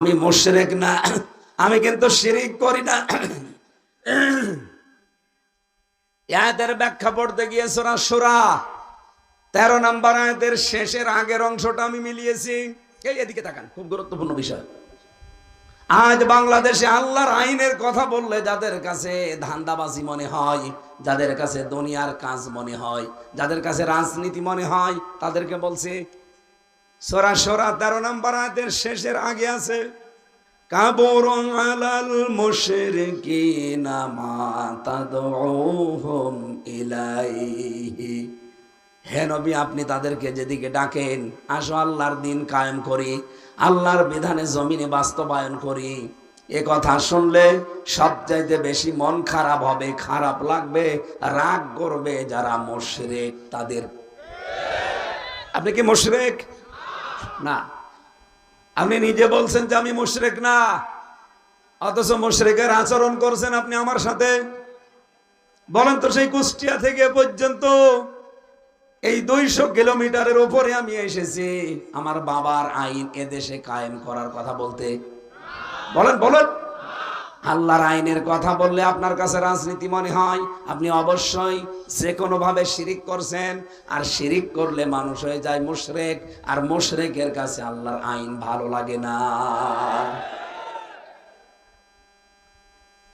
আমি মোশরেক না, আমি কিন্তু শিরিক করি না। আয়াতের ব্যাখ্যা পড়তে গিয়ে সোরা সুরা তেরো নম্বর আয়াতের শেষের আগের অংশটা আমি মিলিয়েছি। এই এদিকে তাকান, খুব গুরুত্বপূর্ণ বিষয়। আজ বাংলাদেশে আল্লাহর আইনের কথা বললে যাদের কাছে ধান্দাবাজি মনে হয়, যাদের কাছে দুনিয়ার কাজ মনে হয়, যাদের কাছে রাজনীতি মনে হয়, তাদেরকে বলছে সোরা সোরা তেরো নম্বর শেষের আগে আছে কাবর আলাল মুশরিকিনা মা তাদউহুম ইলাইহি। হে নবী, আপনি তাদেরকে যেদিকে ডাকেন, আসো আল্লাহর দিন কায়েম করি, আল্লাহর বিধানে জমিনে বাস্তবায়ন করি। এ কথা শুনলে সবচাইতে বেশি মন খারাপ হবে, খারাপ লাগবে, রাগ করবে যারা মুশরিক তাদের। আপনি কি মুশরিক? না। আপনি নিজে বলছেন যে আমি মুশরেক না। অথচ মুশরেকের আচরণ করছেন আপনি আমার সাথে। বলেন তো সেই কুষ্টিয়া থেকে পর্যন্ত এই দুইশো কিলোমিটারের উপরে আমি এসেছি। আমার বাবার আইন এদেশে কায়েম করার কথা বলতে। বলেন বলেন। আল্লাহর আইনের কথা বললে আপনার কাছে রাজনীতি মনে হয়, আপনি অবশ্যই যে কোনো ভাবে শিরিক করছেন, আর শিরিক করলে মানুষ হয়ে যায় মুশরেক, আর মুশরেকের কাছে আল্লাহর আইন ভালো লাগে না।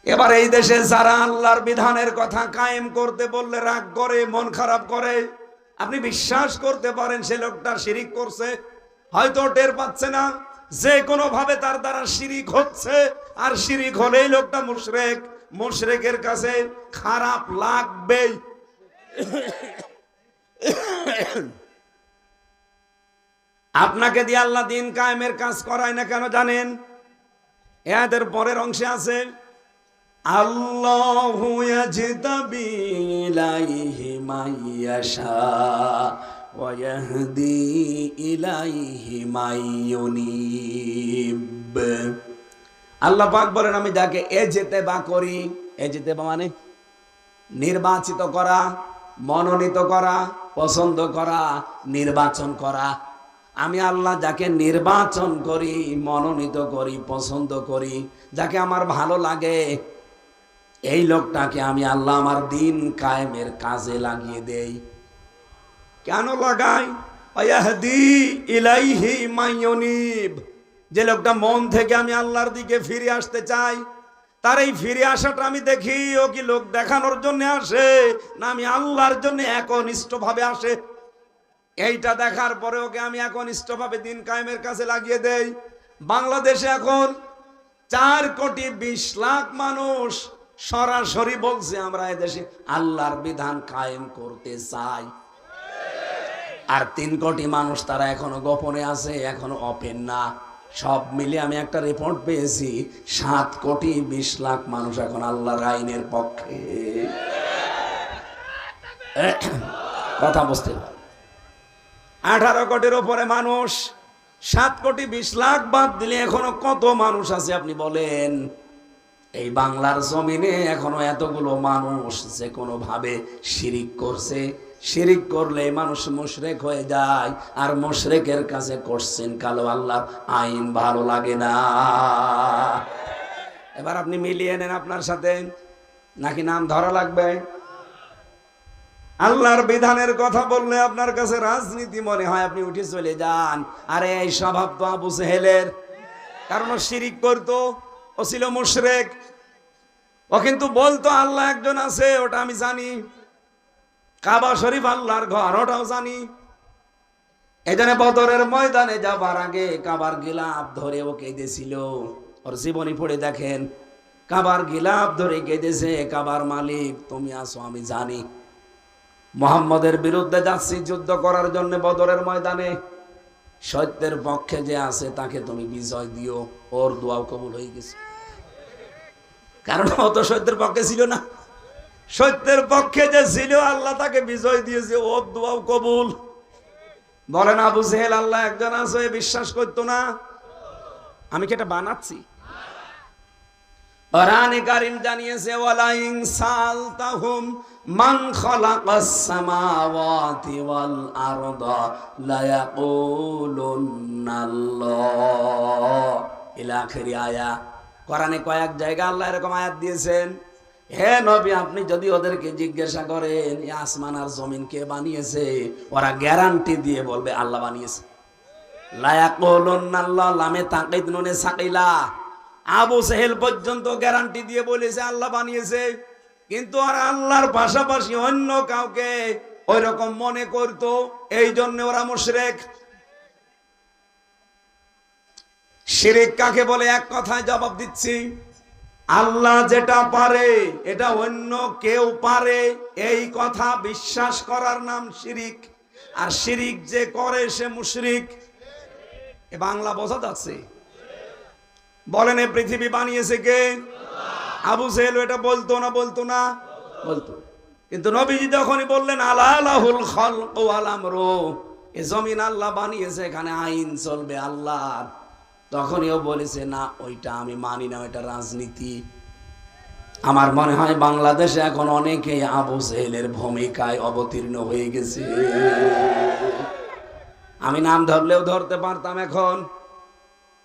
এবার এই দেশে যারা আল্লাহর বিধানের কথা কায়েম করতে বললে রাগ করে, মন খারাপ করে, আপনি বিশ্বাস করতে পারেন সে লোকটা শিরিক করছে, হয়তো টের পাচ্ছে না যে কোনো ভাবে তার দ্বারা শিরিক হচ্ছে, আর শিরিক হলেই লোকটা মুশরেক। মুশরেকের কাছে খারাপ লাগবেই আপনাকে দিয়ে আল্লাহ দিন কায়েমের কাজ করায় না কেন জানেন? এদের পরের অংশে আছে, আল্লাহ ওয়া ইয়াহদি ইলাইহি মাইয়ুনিব আল্লাহ পাক বলেন, আমি যাকে এ যেতে বা করি, এ যেতে বা মানে নির্বাচিত করা, মনোনীত করা, পছন্দ করা, নির্বাচন করা। আমি আল্লাহ যাকে নির্বাচন করি, মনোনীত করি, পছন্দ করি, যাকে আমার ভালো লাগে, এই লোকটাকে আমি আল্লাহ আমার দিন কায়েমের কাজে লাগিয়ে দেই। কেন লাগাই ইলাইহি যে লোকটা মন থেকে আমি আল্লাহর দিকে ফিরে আসতে চাই, তার এই ফিরে আসাটা আমি দেখি, ও কি লোক দেখানোর জন্য আসে, না আমি আল্লাহর জন্য একনিষ্ঠভাবে আসে? এইটা দেখার পরে ওকে আমি একনিষ্ঠভাবে দিন কায়েমের কাছে লাগিয়ে দেই। বাংলাদেশে এখন চার কোটি বিশ লাখ মানুষ সরাসরি বলছে, আমরা এদেশে আল্লাহর বিধান কায়েম করতে চাই। আর তিন কোটি মানুষ তারা এখনও গোপনে আছে, এখনও অপেন না। সব মিলে আমি একটা রিপোর্ট পেয়েছি, সাত কোটি বিশ লাখ মানুষ এখন আল্লাহর আইনের পক্ষে। কথা বুঝতে পার। আঠারো কোটির উপরে মানুষ, সাত কোটি বিশ লাখ বাদ দিলে এখনও কত মানুষ আছে আপনি বলেন? এই বাংলার জমিনে এখনও এতগুলো মানুষ যে কোনোভাবে শিরিক করছে শিরিক করলে মানুষ মুশরেক হয়ে যায়, আর মুশরেকের কাছে করছেন কালো আল্লাহ আইন ভালো লাগে না। এবার আপনি মিলিয়ে নেন আপনার সাথে, নাকি নাম ধরা লাগবে? আল্লাহর বিধানের কথা বললে আপনার কাছে রাজনীতি মনে হয় আপনি উঠে চলে যান। আরে, এই স্বভাব তো আবু সেহেলের কারণ ও শিরিক করতো, ও ছিল মুশরেক। ও কিন্তু বলতো, আল্লাহ একজন আছে, ওটা আমি জানি। কাবা শরীফ আল্লাহর ঘর, ওটাও জানি। জন্য বদরের ময়দানে যাবার আগে কাবার গিলাপ ধরে ও কেঁদেছিল। ওর জীবনী পড়ে দেখেন, কাবার গিলাপ ধরে কেঁদেছে, কাবার মালিক, তুমি আসো আমি জানি। মোহাম্মদের বিরুদ্ধে যাচ্ছি যুদ্ধ করার জন্য বদরের ময়দানে। সত্যের পক্ষে যে আছে, তাকে তুমি বিজয় দিও। ওর দোয়াও কবুল হয়ে গেছে। কারণ অত সত্যের পক্ষে ছিল না। সত্যের পক্ষে যে ছিল, আল্লাহ তাকে বিজয় দিয়েছে ওর দোয়াও কবুল। বলেন, আবু সেহেল আল্লাহ একজন আছে, বিশ্বাস করতো না? আমি কি এটা বানাচ্ছি? কয়েক জায়গা আল্লাহ এরকম আয়াত দিয়েছেন। হে নবী, আপনি যদি ওদেরকে জিজ্ঞাসা করেন আসমান আর জমিন কে বানিয়েছে? ওরা গ্যারান্টি দিয়ে বলবে, আল্লাহ বানিয়েছে। আবু সেহেল পর্যন্ত গ্যারান্টি দিয়ে বলেছে, আল্লাহ বানিয়েছে। কিন্তু আর আল্লাহর পাশাপাশি অন্য কাউকে ওই রকম মনে করতো, এই জন্য ওরা মুশরেক। শিরিক কাকে বলে? এক কথায় জবাব দিচ্ছি। আল্লাহ যেটা পারে, এটা অন্য কেউ পারে। এই কথা বিশ্বাস করার নাম শিরিক। আর শিরিক যে করে, সে মুশরিক। এ বাংলা বোঝা যাচ্ছে? বলেন, এ পৃথিবী বানিয়েছে কে? আবু সেহেল এটা বলতো না বলতো না? বলতো। কিন্তু নবীজি যখনই বললেন আলাহুল খল ও আলামরো এ জমিন আল্লাহ বানিয়েছে, এখানে আইন চলবে আল্লাহর তখনইও বলেছে, না, ওইটা আমি মানি না, ওইটা রাজনীতি। আমার মনে হয় বাংলাদেশে এখন অনেকেই আবু সেহেলের ভূমিকায় অবতীর্ণ হয়ে গেছে। আমি নাম ধরলেও ধরতে পারতাম এখন।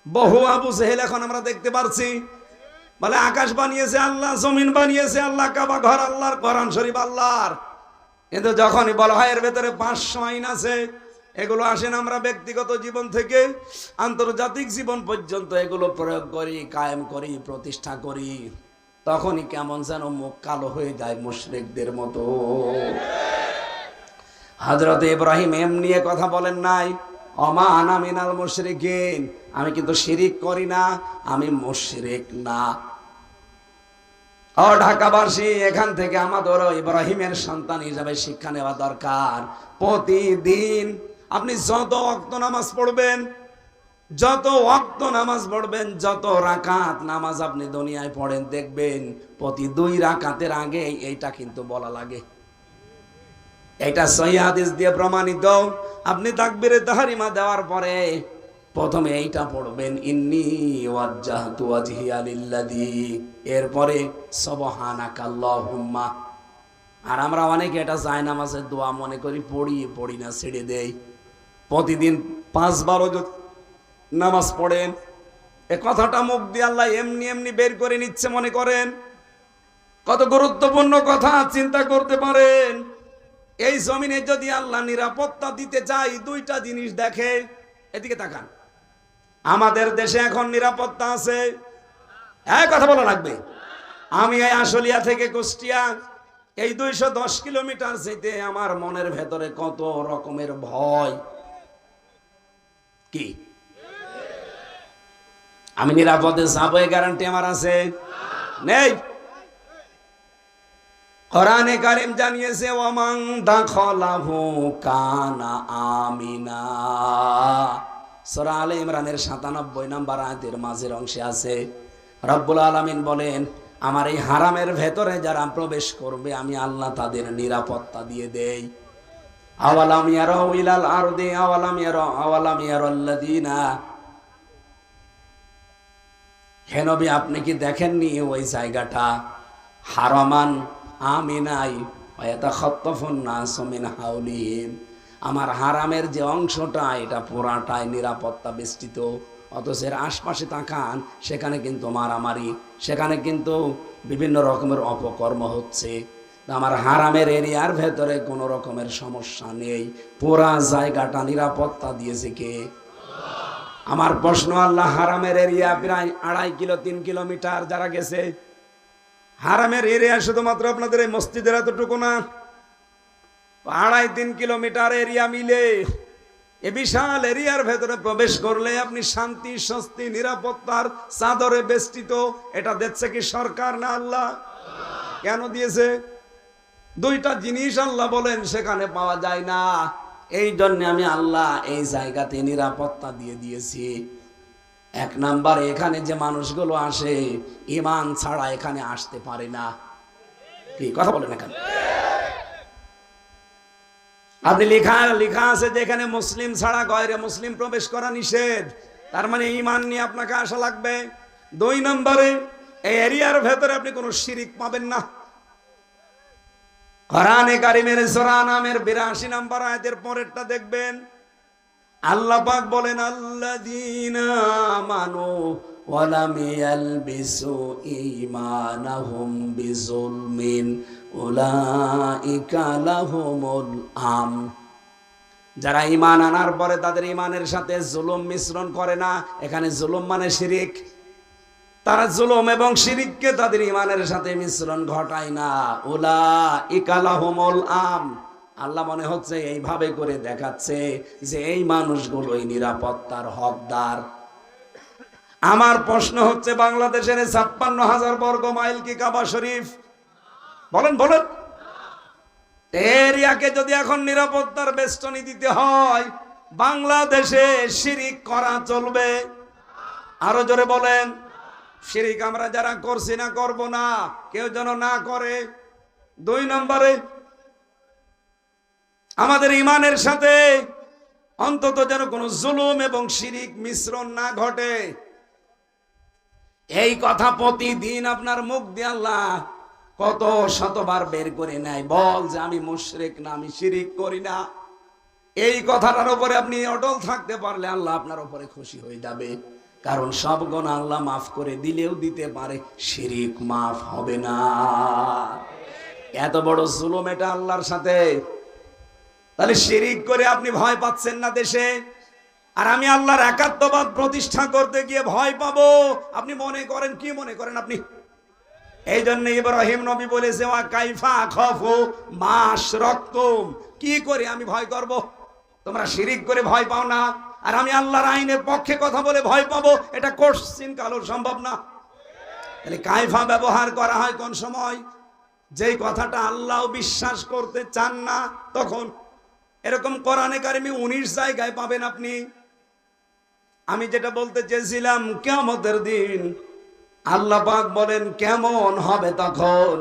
বহু আবু সেহেল এখন আমরা দেখতে পারছি। বলে, আকাশ বানিয়েছে আল্লাহ, জমিন বানিয়েছে আল্লাহ, কাবা ঘর আল্লাহর, কোরআন শরীফ আল্লাহর। কিন্তু যখনই বলা হয় এর ভেতরে পাঁচশো আইন আছে এগুলো আসেন আমরা ব্যক্তিগত জীবন থেকে, আন্তর্জাতিক জীবন পর্যন্ত এগুলো প্রয়োগ করি, কায়েম করি, প্রতিষ্ঠা করি। তখনই কেমন যেন মুখ কালো হয়ে যায় মুশরিকদের মতো। হজরত ইব্রাহিম এম নিয়ে কথা বলেন নাই অমা আনা মিনাল মুশরিকিন, আমি কিন্তু শিরিক করি না, আমি মুশরিক না। ও ঢাকাবাসী, এখান থেকে আমাদের ইব্রাহিমের সন্তান হিসাবে শিক্ষা নেওয়া দরকার। প্রতিদিন আপনি যত অক্ত নামাজ পড়বেন, যত অক্ত নামাজ পড়বেন, যত রাকাত নামাজ আপনি দুনিয়ায় পড়েন, দেখবেন প্রতি দুই রাকাতের আগে এইটা কিন্তু বলা লাগে। এটা সহি হাদিস দিয়ে প্রমাণিত। আপনি তাকবিরে তাহারিমা দেওয়ার পরে প্রথমে এইটা পড়বেন, ইন্নি এরপরে আর আমরা অনেকে এটা যায় নামাজের দোয়া মনে করি পড়ি পড়ি না, ছেড়ে দেই। প্রতিদিন পাঁচবারও যদি নামাজ পড়েন। এ কথাটা মুখ দিয়ে আল্লাহ এমনি এমনি বের করে নিচ্ছে মনে করেন। কত গুরুত্বপূর্ণ কথা, চিন্তা করতে পারেন। এই জমিনে যদি আল্লাহ নিরাপত্তা দিতে চাই দুইটা জিনিস দেখে, এদিকে তাকান। আমাদের দেশে এখন নিরাপত্তা আছে। এক কথা বলা লাগবে। আমি এই আশুলিয়া থেকে কুষ্টিয়া, এই দুইশো দশ কিলোমিটার যেতে আমার মনের ভেতরে কত রকমের ভয়। কি? আমি নিরাপদে যাব এই গ্যারান্টি আমার আছে। নেই। কোরআনে কারিম জানিয়েছে ওয়ামাং দাখলাহু কানা আমিনা। সূরা আলে ইমরানের 97 নম্বর আয়াতের মাঝের অংশে আছে। রব্বুল আলামিন বলেন, আমার এই হারামের ভেতরে যারা প্রবেশ করবে, আমি আল্লাহ তাদের নিরাপত্তা দিয়ে দেই। আওয়ালাম ইলাল আওয়ালাম ইয়ারাউ, আওয়ালাম আপনি কি দেখেননি ওই জায়গাটা? হারামান আমিনাই আমার হারামের যে অংশটা, এটা পুরাটাই নিরাপত্তা বেষ্টিত। অথচ এর আশপাশে তাকান, সেখানে কিন্তু মারামারি, সেখানে কিন্তু বিভিন্ন রকমের অপকর্ম হচ্ছে। আমার হারামের এরিয়ার ভেতরে কোনো রকমের সমস্যা নেই। পুরা জায়গাটা নিরাপত্তা দিয়েছে কে? আমার প্রশ্ন, আল্লাহ হারামের এরিয়া প্রায় আড়াই কিলো, তিন কিলোমিটার যারা গেছে, হারামের এরিয়া শুধুমাত্র আপনাদের এই মসজিদের এতটুকু না, আড়াই, তিন কিলোমিটার এরিয়া মিলে এ বিশাল এরিয়ার ভেতরে প্রবেশ করলে আপনি শান্তি, স্বস্তি, নিরাপত্তার চাদরে বেষ্টিত, এটা দেখছে কি সরকার না আল্লাহ? কেন দিয়েছে? দুইটা জিনিস আল্লাহ বলেন, সেখানে পাওয়া যায় না। এই জন্য আমি আল্লাহ এই জায়গাতে নিরাপত্তা দিয়ে দিয়েছি। এক নাম্বার, এখানে যে মানুষগুলো আসে ইমান ছাড়া এখানে আসতে পারে না। কি, কথা বলেন এখানে আপনি লেখা লেখা আছে যে এখানে মুসলিম ছাড়া গয়রে মুসলিম প্রবেশ করা নিষেধ। তার মানে ইমান নিয়ে আপনাকে আসা লাগবে। দুই নম্বরে, এই এরিয়ার ভেতরে আপনি কোনো শিরিক পাবেন না। কোরআনে কারিমের সোরা নামের বিরাশি নাম্বার আয়াতের পরেরটা দেখবেন। আল্লাহ পাক বলেন, আল্লাযীনা আমানু ওয়া লাম ইয়ালবিসু ঈমানাহুম বিজুলমিন উলাইকা লাহুমুল আম যারা ঈমান আনার পরে তাদের ঈমানের সাথে জুলুম মিশ্রণ করে না, এখানে জুলুম মানে শিরিক। তারা জুলুম এবং শিরিককে তাদের ইমানের সাথে মিশ্রণ ঘটায় না। উলা ইকালাহুমুল আম। আল্লাহ মনে হচ্ছে এইভাবে করে দেখাচ্ছে যে এই মানুষগুলোই নিরাপত্তার হকদার। আমার প্রশ্ন হচ্ছে, বাংলাদেশের ছাপ্পান্ন হাজার বর্গ মাইল কি কাবা শরীফ? বলেন বলেন। এরিয়াকে যদি এখন নিরাপত্তার বেষ্টনী দিতে হয়, বাংলাদেশে শিরিক করা চলবে। আরও জোরে বলেন। শিরিক আমরা যারা করছি না, করব না। কেউ যেন না করে। দুই নম্বরে, আমাদের ইমানের সাথে অন্তত যেন কোনো জুলুম এবং শিরিক মিশ্রণ না ঘটে। এই কথা প্রতিদিন আপনার মুখ দিয়ে আল্লাহ কত শতবার বের করে নেয়। বল যে আমি মুশরিক না, আমি শিরিক করি না। এই কথাটার উপরে আপনি অটল থাকতে পারলে আল্লাহ আপনার উপরে খুশি হয়ে যাবে। কারণ সব গুণ আল্লাহ মাফ করে দিলেও দিতে পারে। শিরিক মাফ হবে না। এত বড় জুলুম এটা আল্লাহর সাথে। তাহলে শিরিক করে আপনি ভয় পাচ্ছেন না দেশে? আর আমি আল্লাহর একাত্মবাদ প্রতিষ্ঠা করতে গিয়ে ভয় পাবো। আপনি মনে করেন, কি মনে করেন আপনি? এই জন্য ইব্রাহিম নবী বলেছে, ওয়া কাইফা খফু মাস রক্তম। কি করে আমি ভয় করব? তোমরা শিরিক করে ভয় পাও না। আর আমি আল্লাহর আইনের পক্ষে কথা বলে ভয় পাবো, এটা কোশ্চিন কালো সম্ভব না। তাহলে কাইফা ব্যবহার করা হয় কোন সময়? যেই কথাটা আল্লাহ বিশ্বাস করতে চান না, তখন। এরকম কোরআনে কারিমি উনিশ জায়গায় পাবেন আপনি। আমি যেটা বলতে চেয়েছিলাম কেমতের দিন আল্লাহ পাক বলেন, কেমন হবে তখন?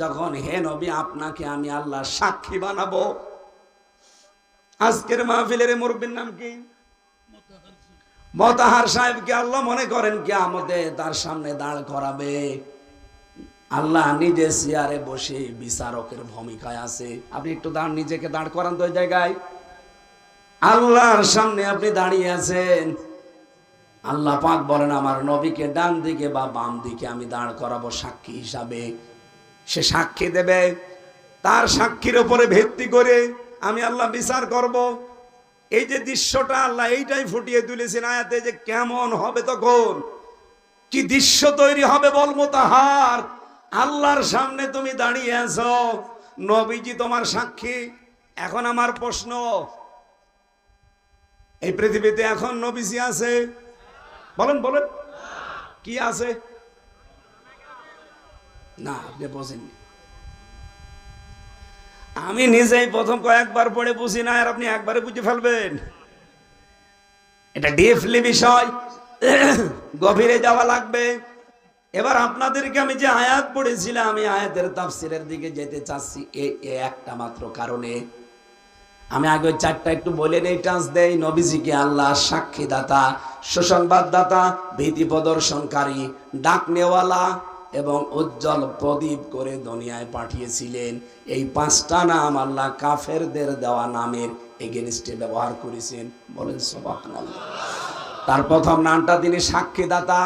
যখন হে নবী, আপনাকে আমি আল্লাহ সাক্ষী বানাবো। আজকের মাহফিলের মুরব্বীর নাম কি? মতাহার সাহেবকে আল্লাহ মনে করেন কি আমাদের তার সামনে দাঁড় করাবে। আল্লাহ নিজে চেয়ারে বসে বিচারকের ভূমিকায় আছে। আপনি একটু দাঁড়, নিজেকে দাঁড় করান তো ওই জায়গায়। আল্লাহর সামনে আপনি দাঁড়িয়ে আছেন। আল্লাহ পাক বলেন, আমার নবীকে ডান দিকে বা বাম দিকে আমি দাঁড় করাবো সাক্ষী হিসাবে। সে সাক্ষী দেবে। তার সাক্ষীর উপরে ভিত্তি করে আমি আল্লাহ বিচার করব। এই যে দৃশ্যটা আল্লাহ এইটাই ফুটিয়ে তুলেছেন আয়াতে যে কেমন হবে তখন। কি দৃশ্য তৈরি হবে বলব তাহার আল্লাহর সামনে তুমি দাঁড়িয়ে আছো। নবীজি তোমার সাক্ষী। এখন আমার প্রশ্ন, এই পৃথিবীতে এখন নবীজি আছে? বলেন বলেন। কি আছে? না, আপনি বোঝেননি। আমি নিজেই প্রথম কয়েকবার পড়ে বুঝি না, আর আপনি একবারে বুঝে ফেলবেন। এটা ডিপলি বিষয়। গভীরে যাওয়া লাগবে। এবার আপনাদেরকে আমি যে আয়াত পড়েছিলাম, আমি আয়াতের তাফসিরের দিকে যেতে চাচ্ছি, এ একটা মাত্র কারণে। আমি আগে চারটা একটু বলে নেই, টাচ দেই। নবীজিকে আল্লাহ সাক্ষীদাতা, সুসংবাদদাতা, ভীতি প্রদর্শনকারী, ডাক নেওয়ালা এবং উজ্জ্বল প্রদীপ করে দুনিয়ায় পাঠিয়েছিলেন। এই পাঁচটা নাম আল্লাহ কাফেরদের দেওয়া নামের এগেনস্টে ব্যবহার করেছেন। বলেন তার প্রথম নামটা তিনি সাক্ষীদাতা।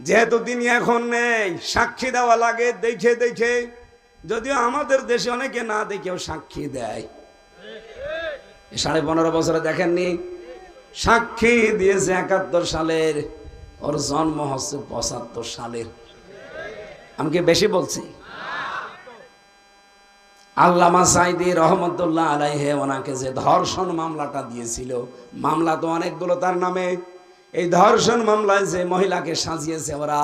যেহেতু তিনি এখন নেই, সাক্ষী দেওয়া লাগে, দেখে দেখে। যদিও আমাদের দেশে অনেকে না দেখেও সাক্ষী দেয়। সাড়ে পনেরো বছরে দেখেননি? সাক্ষী দিয়েছে একাত্তর সালের, ওর জন্ম হচ্ছে পঁচাত্তর সালের। আমি কি বেশি বলছি। আল্লামা সাইদি রহমতুল্লাহ আলাইহে ওনাকে যে ধর্ষণ মামলাটা দিয়েছিল, মামলা তো অনেকগুলো তার নামে। এই ধর্ষণ মামলায় যে মহিলাকে সাজিয়েছে ওরা,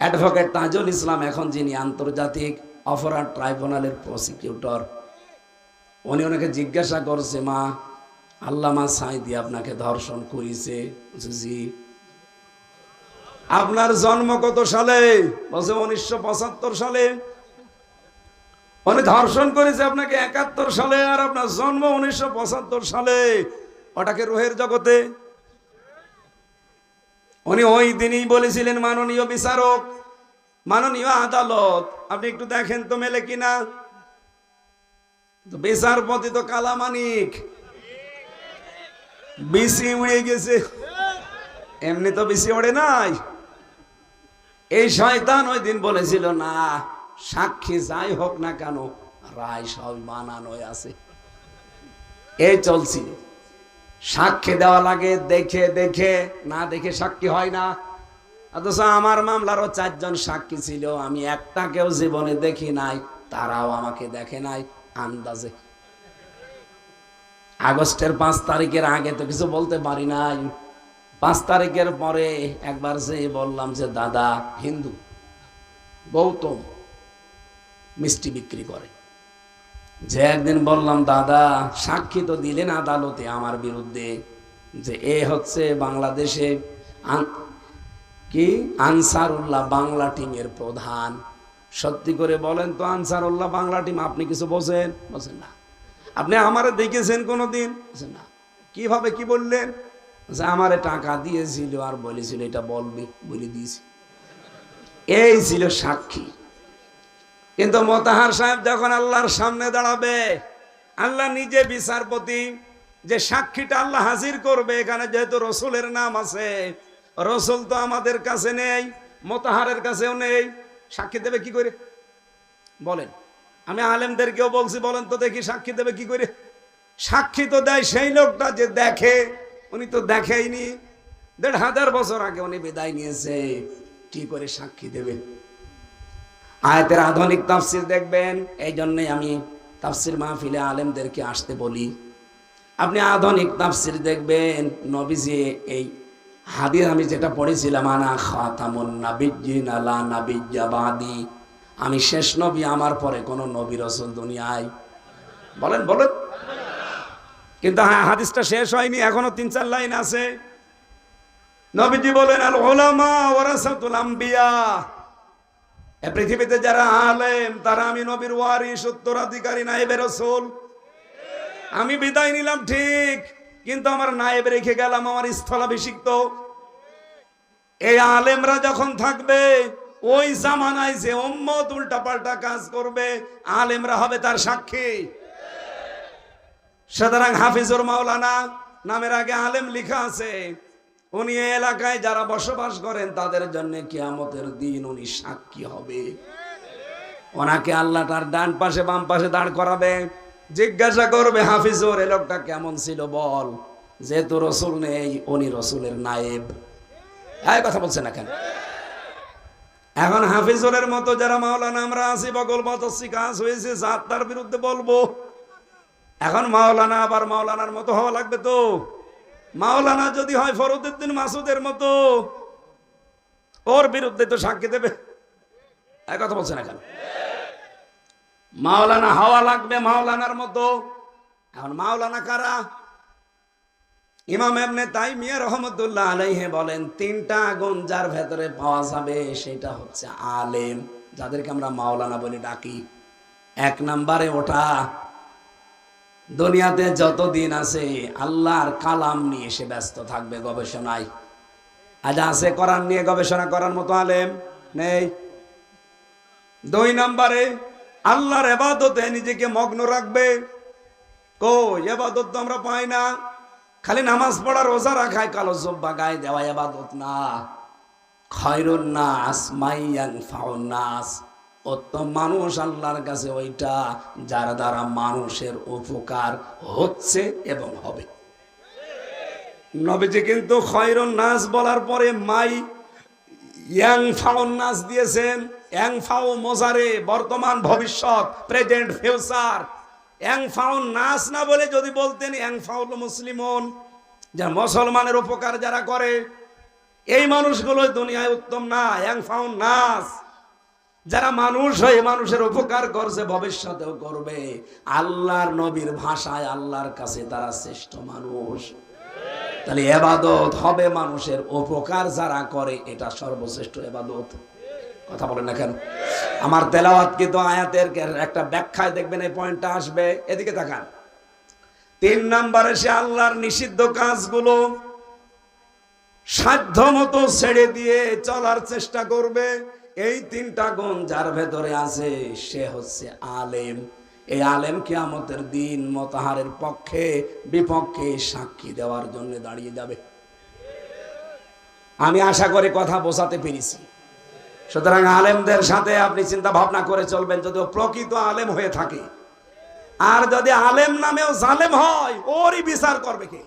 অ্যাডভোকেট তাজুল ইসলাম এখন যিনি আন্তর্জাতিক অপরাধ ট্রাইব্যুনালের প্রসিকিউটর, উনি ওনাকে জিজ্ঞাসা করছে, মা, আল্লামা সাইদি আপনাকে ধর্ষণ করেছে জি আপনার জন্ম কত সালে? বলছে উনিশশো পঁচাত্তর সালে। উনি ধর্ষণ করেছে আপনাকে একাত্তর সালে আর আপনার জন্ম উনিশশো পঁচাত্তর সালে। ওটাকে রোহের জগতে। উনি ওই দিনই বলেছিলেন, মাননীয় বিচারক, মাননীয় আদালত, আপনি একটু দেখেন তো মেলে কিনা? বিচারপতি তো কালামানিক। বিসি উড়ে গেছে। এমনি তো বেশি ওড়ে নাই। এই শয়তান ওই দিন বলেছিল, না, সাক্ষী যাই হোক না কেন, রায় সব বানানোই আছে। এই চলছিল সাক্ষী দেওয়া লাগে, দেখে দেখে, না দেখে সাক্ষী হয় না। আমার মামলারও চারজন সাক্ষী ছিল, আমি একটাকেও জীবনে দেখি নাই, তারাও আমাকে দেখে নাই, আন্দাজে। আগস্টের পাঁচ তারিখের আগে তো কিছু বলতে পারি নাই। পাঁচ তারিখের পরে একবার যে বললাম যে, দাদা, হিন্দু, গৌতম মিষ্টি বিক্রি করে। যে একদিন বললাম, দাদা, সাক্ষী তো দিলেন আদালতে আমার বিরুদ্ধে যে এ হচ্ছে বাংলাদেশে কি? আনসারুল্লাহ বাংলা টিমের প্রধান। সত্যি করে বলেন তো, আনসারুল্লাহ বাংলা টিম, আপনি কিছু বোঝেন বোঝেন না। আপনি আমারে দেখেছেন কোনোদিন? বলছেন না। কীভাবে কি বললেন? যে আমারে টাকা দিয়েছিল আর বলেছিল, এটা বলবি? বলে দিয়েছি। এই ছিল সাক্ষী। কিন্তু মোতাহার সাহেব যখন আল্লাহর সামনে দাঁড়াবে, আল্লাহ নিজে বিচারপতি, যে সাক্ষীটা আল্লাহ হাজির করবে, এখানে যেহেতু রসুলের নাম আছে, রসুল তো আমাদের কাছে নেই, মোতাহারের কাছেও নেই, সাক্ষী দেবে কি করে? বলেন। আমি আলেমদেরকেও বলছি, বলেন তো দেখি সাক্ষী দেবে কি করে? সাক্ষী তো দেয় সেই লোকটা যে দেখে উনি তো দেখেইনি। দেড় হাজার বছর আগে উনি বিদায় নিয়েছে। কি করে সাক্ষী দেবে? আয়াতের আধুনিক তাফসির দেখবেন এই জন্যই আমি তাফসির মাহফিলে আলেমদেরকে আসতে বলি। আপনি আধুনিক তাফসির দেখবেন, নবীজি এই হাদিস আমি যেটা পড়েছিলাম, আনা খাতামুন নাবিজ্জিন আলা নাবিজ্জাবাদি আমি শেষ নবী, আমার পরে কোনো নবী রসুল দুনিয়ায়। বলেন বলেন। কিন্তু হ্যাঁ হাদিসটা শেষ হয়নি, এখনও তিন চার লাইন আছে। নবীজি বলেন, আল ওলামা ওরাসাতুল আম্বিয়া। পৃথিবীতে যারা আলেম, তারা আমি নবীর ওয়ারিস উত্তরাধিকারী, নায়েবে রসুল। আমি বিদায় নিলাম ঠিক, কিন্তু আমার নায়েব রেখে গেলাম, আমার স্থলাভিষিক্ত। এই আলেমরা যখন থাকবে, ওই জামানায় যে উম্মত উল্টা পাল্টা কাজ করবে, আলেমরা হবে তার সাক্ষী। সুতরাং হাফিজুর মাওলানা নামের আগে আলেম লিখা আছে, উনি এলাকায় যারা বসবাস করেন, তাদের জন্য কিয়ামতের দিন উনি সাক্ষী হবে। ওনাকে আল্লাহ তার ডান পাশে, বাম পাশে দাঁড় করাবে। জিজ্ঞাসা করবে, হাফিজুর, এ লোকটা কেমন ছিল বল? যেহেতু রসুল নেই, উনি রসুলের নায়েব। এই কথা বলছে না কেন? এখন হাফিজুরের মতো যারা মাওলানা, আমরা আছি, বগল মতসি কাজ হয়েছে যার তার বিরুদ্ধে বলব। এখন মাওলানা আবার মাওলানার মতো হওয়া লাগবে তো। মাওলানা যদি হয় ফরুদ্দিন মাসুদের মতো, ওর বিরুদ্ধে তো সাক্ষী দেবে। এক কথা বলছে না কেন? মাওলানা হওয়া লাগবে মাওলানার মতো। এখন মাওলানা কারা? ইমাম এমনি তাই মিয়া রহমতুল্লাহ আলাইহে বলেন, তিনটা আগুন যার ভেতরে পাওয়া যাবে সেটা হচ্ছে আলেম, যাদেরকে আমরা মাওলানা বলে ডাকি। এক নম্বরে ওটা দুনিয়াতে যত দিন আছে, আল্লাহর কালাম নিয়ে সে ব্যস্ত থাকবে গবেষণায়। আজ আছে কোরআন নিয়ে গবেষণা করার মতো আলেম নেই। দুই নম্বরে, আল্লাহর এবাদতে নিজেকে মগ্ন রাখবে। কো এবাদত তো আমরা পাই না। খালি নামাজ পড়া, রোজা রাখায় কালো জব্বা গায়ে দেওয়া এবাদত না। খয়রুন নাস মাইয়ান ফাউন নাস। উত্তম মানুষ আল্লাহর কাছে ওইটা যার দ্বারা মানুষের উপকার হচ্ছে এবং হবে। নবীজি কিন্তু খয়রুন নাস বলার পরে মাই ইয়াং ফাউন নাস দিয়েছেন, ইয়াং ফাউ মোজারে বর্তমান ভবিষ্যৎ, প্রেজেন্ট ফিউচার। ইয়াং ফাউন নাস না বলে যদি বলতেন ইয়াং ফাউল মুসলিমন, যা মুসলমানের উপকার যারা করে, এই মানুষগুলো দুনিয়ায় উত্তম না, ইয়াং ফাউন নাস। যারা মানুষ হয়ে মানুষের উপকার করছে, ভবিষ্যতেও করবে। আল্লাহর নবীর ভাষায় আল্লাহর কাছে তারা শ্রেষ্ঠ মানুষ। তাহলে এবাদত হবে মানুষের উপকার যারা করে, এটা সর্বশ্রেষ্ঠ এবাদত। কথা বলেন না কেন? আমার তেলাওয়াত কিন্তু আয়াতের একটা ব্যাখ্যায় দেখবেন, এই পয়েন্টটা আসবে। এদিকে তাকান। তিন নম্বরে সে আল্লাহর নিষিদ্ধ কাজগুলো সাধ্য মতো ছেড়ে দিয়ে চলার চেষ্টা করবে। এই তিনটা গুণ যার ভেতরে আছে, সে হচ্ছে আলেম। এই আলেম কিয়ামতের দিন মতাহারের পক্ষে, বিপক্ষে সাক্ষী দেওয়ার জন্য দাঁড়িয়ে যাবে। আমি আশা করি কথা বোঝাতে পেরেছি। সুতরাং আলেমদের সাথে আপনি চিন্তা ভাবনা করে চলবেন যদিও প্রকৃত আলেম হয়ে থাকে। আর যদি আলেম নামেও জালেম হয়, ওরই বিচার করবে কে?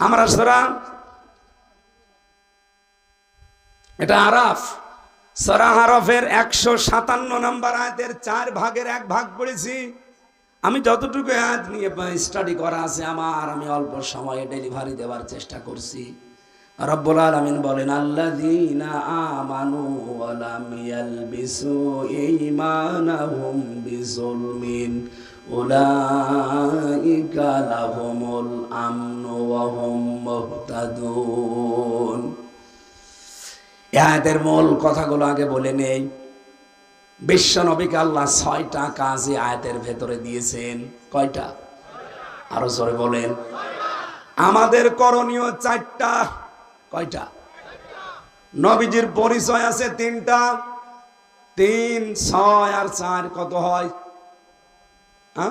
আমরা সুতরাং এটা আরাফ। সরা আরফের একশো সাতান্ন নম্বর আয়াতের চার ভাগের এক ভাগ পড়েছি। আমি যতটুকু আয়াত নিয়ে স্টাডি করা আছে আমার, আমি অল্প সময়ে ডেলিভারি দেওয়ার চেষ্টা করছি। রব্বুল আলামিন বলেন, আল্লাযীনা আমানু ওয়া লাম ইয়ালবিসু ঈমানাহুম বিজুলমিন উলাইকা লাহুমুল আমনু ওয়া হুম মুহতাদুন। আয়াতের মূল কথাগুলো আগে বলে নেই। বিশ্ব নবীকে আল্লাহ ছয়টা কাজে আয়াতের ভেতরে দিয়েছেন। কয়টা? আরও জোরে বলেন। আমাদের করণীয় চারটা। কয়টা? নবীজির পরিচয় আছে তিনটা। তিন, ছয় আর চার কত হয়? হ্যাঁ?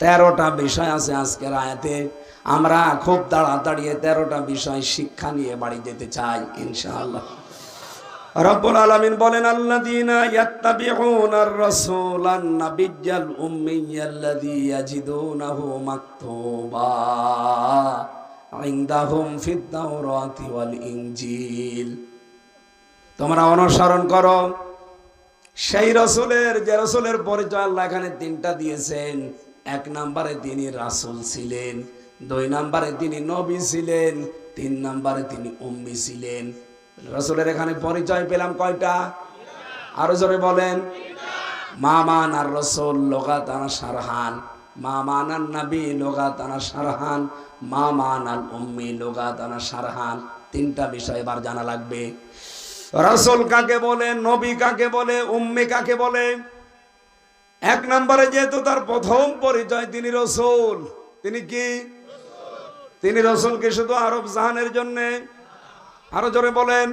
তেরোটা বিষয় আছে আজকের আয়াতে। আমরা খুব তাড়াতাড়ি তেরোটা বিষয় শিক্ষা নিয়ে বাড়ি যেতে চাই, ইনশাআল্লাহ। রব্বুল আলামিন বলেন, আল্লাযীনা তোমরা অনুসরণ করো, সেই রসুলের, যে রসুলের পরিচয় আল্লাহ এখানে তিনটা দিয়েছেন। এক নম্বরে তিনি রাসুল ছিলেন, দুই নম্বরে তিনি নবী ছিলেন, তিন নম্বরে তিনি উম্মি ছিলেন। রসুলের এখানে পরিচয় পেলাম কয়টা? আরও জোরে বলেন। মামান আর রসুল লোকাতানা সারহান মামান আর নবী লোকাতানা সারহান মামান আল উম্মি লোকাতানা সারহান তিনটা বিষয় এবার জানা লাগবে। রসুল কাকে বলে, নবী কাকে বলে, উম্মি কাকে বলে? এক নম্বরে যেহেতু তার প্রথম পরিচয়, তিনি রসুল। তিনি কি? তিনি রসুলকে শুধু আরব জাহানের জন্য? আরও জোরে বলেন।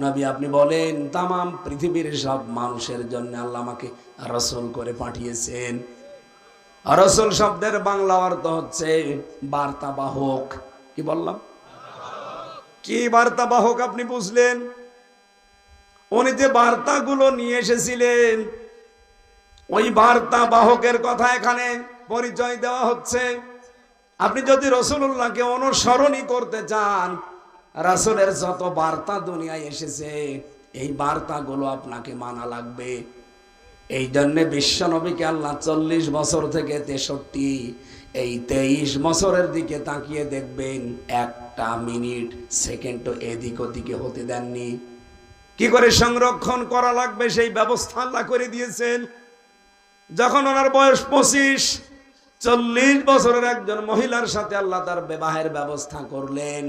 নবী, আপনি বলেন, তামাম পৃথিবীর সব মানুষের জন্য আল্লাহ আমাকে রসুল করে পাঠিয়েছেন। রসুল শব্দের বাংলা অর্থ হচ্ছে বার্তাবাহক। কি বললাম? কি বার্তাবাহক আপনি বুঝলেন? উনি যে বার্তাগুলো নিয়ে এসেছিলেন, ওই বার্তা বাহকের কথা এখানে পরিচয় দেওয়া হচ্ছে। আপনি যদি রসুল্লাহকে অনুসরণই করতে চান, রাসুলের যত বার্তা দুনিয়ায় এসেছে, এই বার্তাগুলো আপনাকে মানা লাগবে। এই জন্যে বিশ্বনবীকে আল্লাহ চল্লিশ বছর থেকে তেষট্টি, এই তেইশ বছরের দিকে তাকিয়ে দেখবেন একটা মিনিট, সেকেন্ড এদিক ওদিকে হতে দেননি। কি করে সংরক্ষণ করা লাগবে সেই ব্যবস্থা আল্লাহ করে দিয়েছেন। যখন ওনার বয়স পঁচিশ, চল্লিশ বছরের একজন মহিলার সাথে আল্লাহ তার বিবাহের ব্যবস্থা করলেন।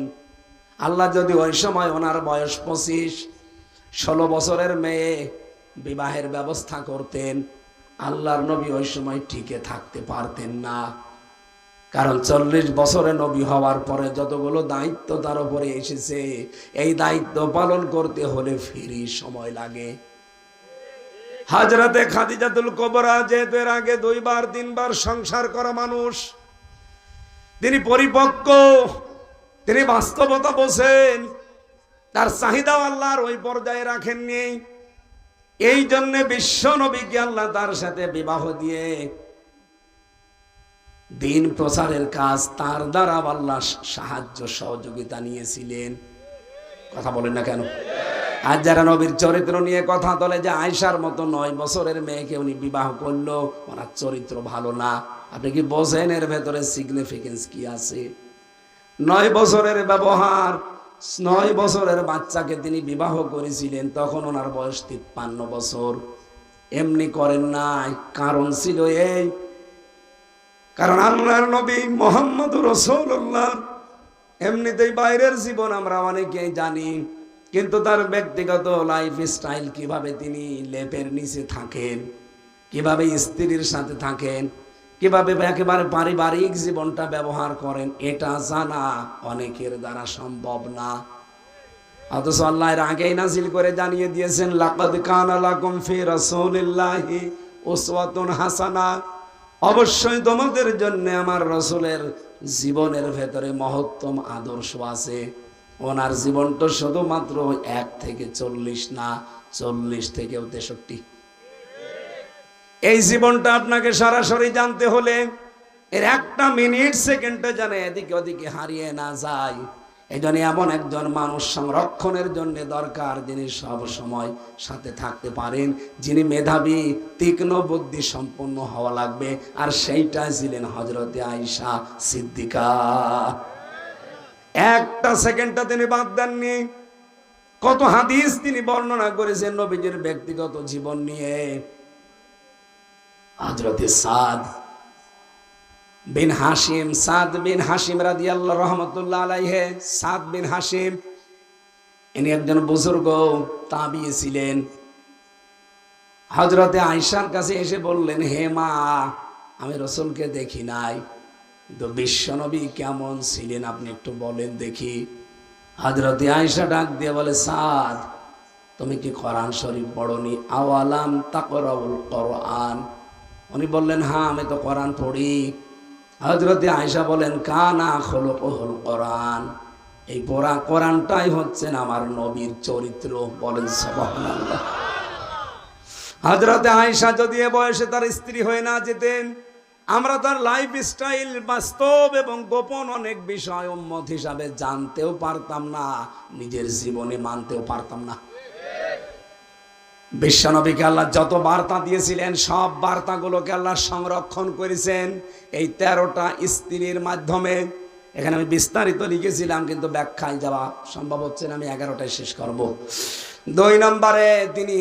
আল্লাহ যদি ওই সময় ওনার বয়স পঁচিশ, ষোলো বছরের মেয়ে বিবাহের ব্যবস্থা করতেন। আল্লাহর নবী ওই সময় টিকে থাকতে পারতেন না। কারণ চল্লিশ বছরে নবী হওয়ার পরে যতগুলো দায়িত্ব তার উপরে এসেছে, এই দায়িত্ব পালন করতে হলে ফিরি সময় লাগে। হাজরাতে খাদিজাতুল কবরা যেহেতু এর আগে দুইবার, তিনবার সংসার করা মানুষ, তিনি পরিপক্ক, তিনি বাস্তবতা বোঝেন, তার চাহিদাও আল্লাহর ওই পর্যায়ে রাখেননি। এই জন্য বিশ্ব নবীকে আল্লাহ তার সাথে বিবাহ দিয়ে দিন প্রচারের কাজ তার দ্বারা আল্লাহ সাহায্য সহযোগিতা নিয়েছিলেন। কথা বলেন না কেন? আর যারা নবীর চরিত্র নিয়ে কথা তোলে যে আয়সার মতো নয় বছরের মেয়েকে উনি বিবাহ করল, ওনার চরিত্র ভালো না। আপনি কি বোঝেন এর ভেতরে সিগনিফিকেন্স কি আছে? নয় বছরের ব্যবহার নয় বছরের বাচ্চাকে তিনি বিবাহ করেছিলেন, তখন ওনার বয়স তিপ্পান্ন বছর। এমনি করেন নাই, কারণ ছিল এই, কারণ আল্লাহর নবী মোহাম্মদ রসৌল্লাহ এমনিতেই বাইরের জীবন আমরা অনেকেই জানি, কিন্তু তার ব্যক্তিগত লাইফ স্টাইল কীভাবে তিনি লেপের নিচে থাকেন, কীভাবে স্ত্রীর সাথে থাকেন কীভাবে একেবারে পারিবারিক জীবনটা ব্যবহার করেন, এটা জানা অনেকের দ্বারা সম্ভব না। অথচ আল্লাহ আগেই নাজিল করে জানিয়ে দিয়েছেন, লাকাদ কানা হাসানা। অবশ্যই তোমাদের জন্য আমার রসুলের জীবনের ভেতরে মহত্তম আদর্শ আছে। ওনার জীবনটা শুধুমাত্র এক থেকে চল্লিশ না, চল্লিশ থেকেও তেষট্টি। এই জীবনটা আপনাকে সরাসরি জানতে হলে এর একটা মিনিট, সেকেন্ডে জানে এদিকে ওদিকে হারিয়ে না যায়। এই জন্য এমন একজন মানুষ সংরক্ষণের জন্য দরকার যিনি সব সময় সাথে থাকতে পারেন, যিনি মেধাবী, তীক্ষ্ণ বুদ্ধি সম্পন্ন হওয়া লাগবে। আর সেইটা ছিলেন হজরতে আইসা সিদ্দিকা। একটা সেকেন্ডটা তিনি বাদ দেননি। কত হাদিস তিনি বর্ণনা করেছেন নবীজির ব্যক্তিগত জীবন নিয়ে। হজরতে সাদ বিন হাসিম সাদ বিন হাসিম রাদি আল্লাহ রহমতুল্লাহ আলাইহে, সাদ বিন হাসিম ইনি একজন বুজুর্গ তাবিয়ে ছিলেন। হজরতে আয়সার কাছে এসে বললেন, হে মা, আমি রসুলকে দেখি নাই। কিন্তু বিশ্বনবী কেমন ছিলেন আপনি একটু বলেন দেখি। হজরতে আয়সা ডাক দিয়ে বলে, সাদ, তুমি কি কোরআন শরীফ পড়নি? আওয়ালাম তাকরাউল কোরআন? উনি বললেন হ্যাঁ আমি তো কোরআন পড়ি। হজরতে আয়সা বলেন, কানা হলো ওহল কোরআন। এই পড়া কোরআনটাই হচ্ছেন আমার নবীর চরিত্র বলেন হজরতে আয়সা যদি এ বয়সে তার স্ত্রী হয়ে না যেতেন, আমরা তার লাইফ স্টাইল বাস্তব এবং গোপন অনেক বিষয় উম্মত হিসাবে জানতেও পারতাম না, নিজের জীবনে মানতেও পারতাম না। বিশ্বনবীকে আল্লাহ যত বার্তা দিয়েছিলেন, সব বার্তাগুলোকে আল্লাহ সংরক্ষণ করেছেন এই তেরোটা স্ত্রীর মাধ্যমে। এখানে আমি বিস্তারিত লিখেছিলাম, কিন্তু ব্যাখ্যায় যাওয়া সম্ভব হচ্ছে না, আমি এগারোটায় শেষ করব। দুই নম্বরে তিনি